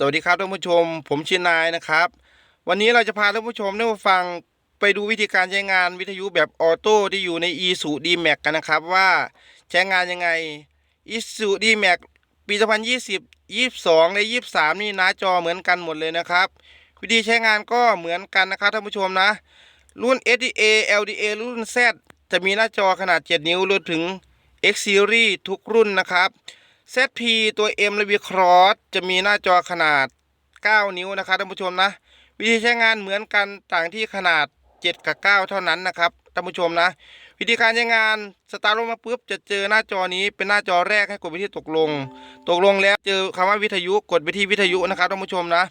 สวัสดีครับท่านผู้ชม ผมชื่อนายนะครับ วันนี้เราจะพาท่านผู้ชมได้มาฟังไปดูวิธีการใช้งานวิทยุแบบออโต้ที่อยู่ใน e s u d m a x กันนะครับว่าใช้งานยังไง e s u d m a x ปี 2020 22 และ 23 นี่หน้าจอเหมือนกันหมดเลยนะครับ วิธีใช้งานก็เหมือนกันนะครับท่านผู้ชมนะ รุ่น SDA LDA รุ่น Z จะมีหน้าจอขนาด 7 นิ้วรวมถึง X Series ทุกรุ่นนะครับ ZP ตัว M และ V Cross จะมีหน้าจอขนาด 9 นิ้วนะครับท่านผู้ชมนะ วิธีใช้งานเหมือนกันต่างที่ขนาด 7 กับ 9 เท่านั้นนะครับท่านผู้ชมนะ วิธีการใช้งานสตาร์ทลงมาปุ๊บจะเจอหน้าจอนี้เป็นหน้าจอแรกให้กดไปที่ตกลง ตกลงแล้วเจอคำว่าวิทยุกดไปที่วิทยุนะครับท่านผู้ชมนะ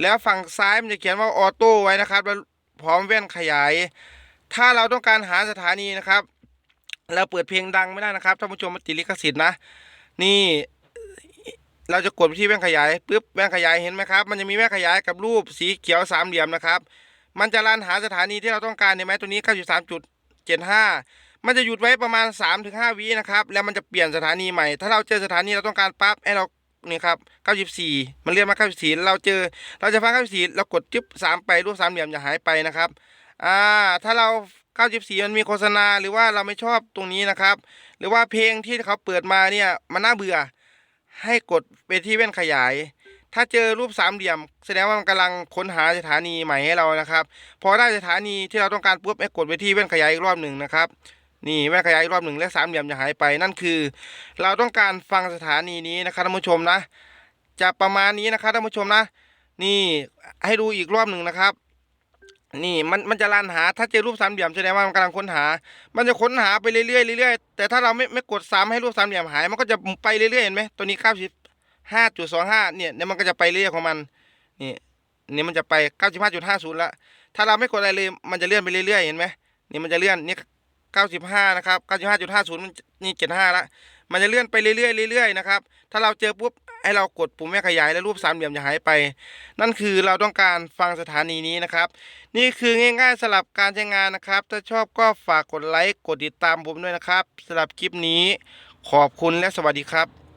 แล้วฝั่งซ้ายมันจะเขียนว่าออโต้ไว้นะครับแล้วพร้อมแว่นขยาย ถ้าเราต้องการหาสถานีนะครับเราเปิดเพลงดังไม่ได้นะครับท่านผู้ชมมันติดลิขสิทธิ์นะ นี่เราจะกดไปที่แว่นขยายปุ๊บแว่นขยายเห็นไหมครับ มันจะมีแว่นขยายกับรูปสีเขียวสามเหลี่ยมนะครับ มันจะรันหาสถานีที่เราต้องการเห็นไหมตัวนี้ 93.75 มันจะหยุดไว้ประมาณ 3-5วินะครับ แล้วมันจะเปลี่ยนสถานีใหม่ ถ้าเราเจอสถานีเราต้องการปั๊บให้เรานี่ครับ 94 มันเรียกมา 94 เราเจอ เราจะฟัง 94 เรากดจึ๊บ3 ไปรูปสามเหลี่ยมจะหายไปนะครับ อ่าถ้าเรา94มันมีโฆษณาหรือว่าเราไม่ชอบตรงนี้นะครับ หรือว่าเพลงที่เขาเปิดมาเนี่ยมันน่าเบื่อ ให้กดไปที่แว่นขยาย ถ้าเจอรูปสามเหลี่ยม แสดงว่ามันกำลังค้นหาสถานีใหม่ให้เรานะครับ พอได้สถานีที่เราต้องการปุ๊บให้กดไปที่แว่นขยายอีกรอบหนึ่งนะครับนี่แว่นขยายอีกรอบหนึ่งและสามเหลี่ยมจะหายไปนั่นคือ เราต้องการฟังสถานีนี้นะครับท่านผู้ชมนะ จะประมาณนี้นะครับท่านผู้ชมนะ นี่ให้ดูอีกรอบหนึ่งนะครับ นี่มันมันจะรันหาถ้าเจอรูปสามเหลี่ยมแสดงว่ามันกำลังค้นหา มันจะค้นหาไปเรื่อยๆเรื่อยๆแต่ถ้าเราไม่ไม่กดซ้ำให้รูปสามเหลี่ยมหาย มันก็จะไปเรื่อยๆเห็นไหมตัวนี้เก้าสิบห้าจุดสองห้าเนี่ยเนี่ยมันก็จะไปเรื่อยของมันนี่นี่มันจะไปเก้าสิบห้าจุดห้าศูนย์ละถ้าเราไม่กดอะไรเลยมันจะเลื่อนไปเรื่อยๆเห็นไหมนี่มันจะเลื่อนนี่ เก้าสิบห้านะครับเก้าสิบห้าจุดห้าศูนย์มันนี่เจ็ดห้าละ มันจะเลื่อนไปเรื่อยๆเรื่อยๆนะครับ ถ้าเราเจอปุ๊บให้เรากดปุ่มแม่ขยายแล้วรูปสามเหลี่ยมจะหายไป นั่นคือเราต้องการฟังสถานีนี้นะครับ นี่คือง่ายๆสลับการใช้งานนะครับ ถ้าชอบก็ฝากกดไลค์กดติดตามผมด้วยนะครับสำหรับคลิปนี้ ขอบคุณและสวัสดีครับ